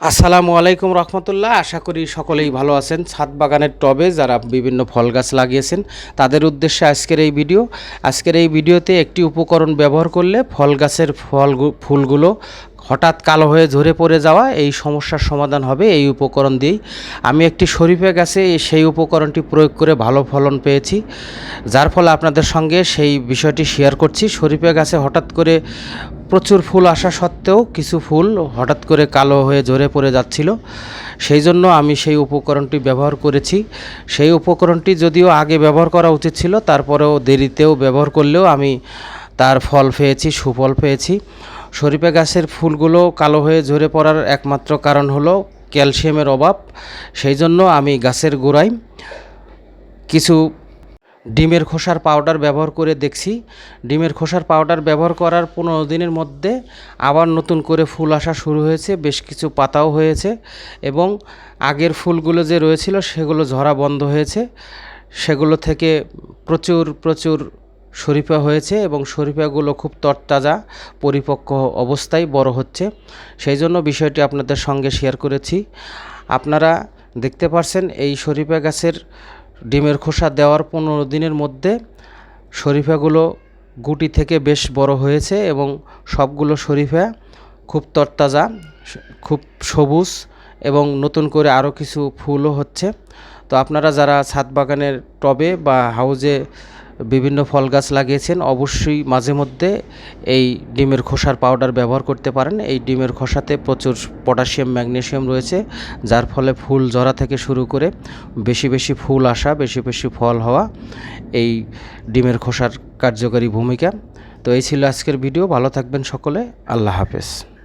আসসালামু আলাইকুম রহমতুল্লাহ। আশা করি সকলেই ভালো আছেন। ছাদ বাগানের টবে যারা বিভিন্ন ফল গাছ লাগিয়েছেন, তাদের উদ্দেশ্যে আজকের এই ভিডিও। আজকের এই ভিডিওতে একটি উপকরণ ব্যবহার করলে ফল গাছের ফল ফুলগুলো হঠাৎ কালো হয়ে ঝরে পড়ে যাওয়া এই সমস্যার সমাধান হবে এই উপকরণ দিয়েই। আমি একটি শরীফে গাছে সেই উপকরণটি প্রয়োগ করে ভালো ফলন পেয়েছি। যার ফলে আপনাদের সঙ্গে সেই বিষয়টি শেয়ার করছি। শরীফে গাছে হঠাৎ করে প্রচুর ফুল আসা সত্ত্বেও কিছু ফুল হঠাৎ করে কালো হয়ে ঝরে পড়ে যাচ্ছিল। সেই জন্য আমি সেই উপকরণটি ব্যবহার করেছি। সেই উপকরণটি যদিও আগে ব্যবহার করা উচিত ছিল, তারপরেও দেরিতেও ব্যবহার করলেও আমি তার ফল পেয়েছি, সুফল পেয়েছি। শরীফা গাছের ফুলগুলো কালো হয়ে ঝরে পড়ার একমাত্র কারণ হলো ক্যালসিয়ামের অভাব। সেই জন্য আমি গাছের গোড়ায় কিছু ডিমের খোসার পাউডার ব্যবহার করে দেখছি। ডিমের খোসার পাউডার ব্যবহার করার পনেরো দিনের মধ্যে আবার নতুন করে ফুল আসা শুরু হয়েছে, বেশ কিছু পাতাও হয়েছে এবং আগের ফুলগুলো যে রয়েছিল সেগুলো ঝরা বন্ধ হয়েছে। সেগুলো থেকে প্রচুর প্রচুর শরীফা হয়েছে এবং শরীফাগুলো খুব তরতাজা, পরিপক্ক অবস্থায় বড় হচ্ছে। সেই জন্য বিষয়টি আপনাদের সঙ্গে শেয়ার করেছি। আপনারা দেখতে পারছেন এই শরীফা গাছের ডিমের খোসা দেওয়ার পনেরো দিনের মধ্যে শরীফাগুলো গুটি থেকে বেশ বড় হয়েছে এবং সবগুলো শরীফা খুব তরতাজা, খুব সবুজ এবং নতুন করে আরও কিছু ফুলও হচ্ছে। তো আপনারা যারা ছাদ বাগানের টবে বা হাউজে বিভিন্ন ফল গাছ লাগিয়েছেন। অবশ্যই মাঝে মধ্যে এই ডিমের খোসার পাউডার ব্যবহার করতে পারেন। এই ডিমের খোসাতে প্রচুর পটাশিয়াম ম্যাগনেসিয়াম রয়েছে, যার ফলে ফুল জরা থেকে শুরু করে বেশি বেশি ফুল আসা, বেশি বেশি ফল হওয়া এই ডিমের খোসার কার্যকারী ভূমিকা। তো এই ছিল আজকের ভিডিও। ভালো থাকবেন সকলে। আল্লাহ হাফেজ।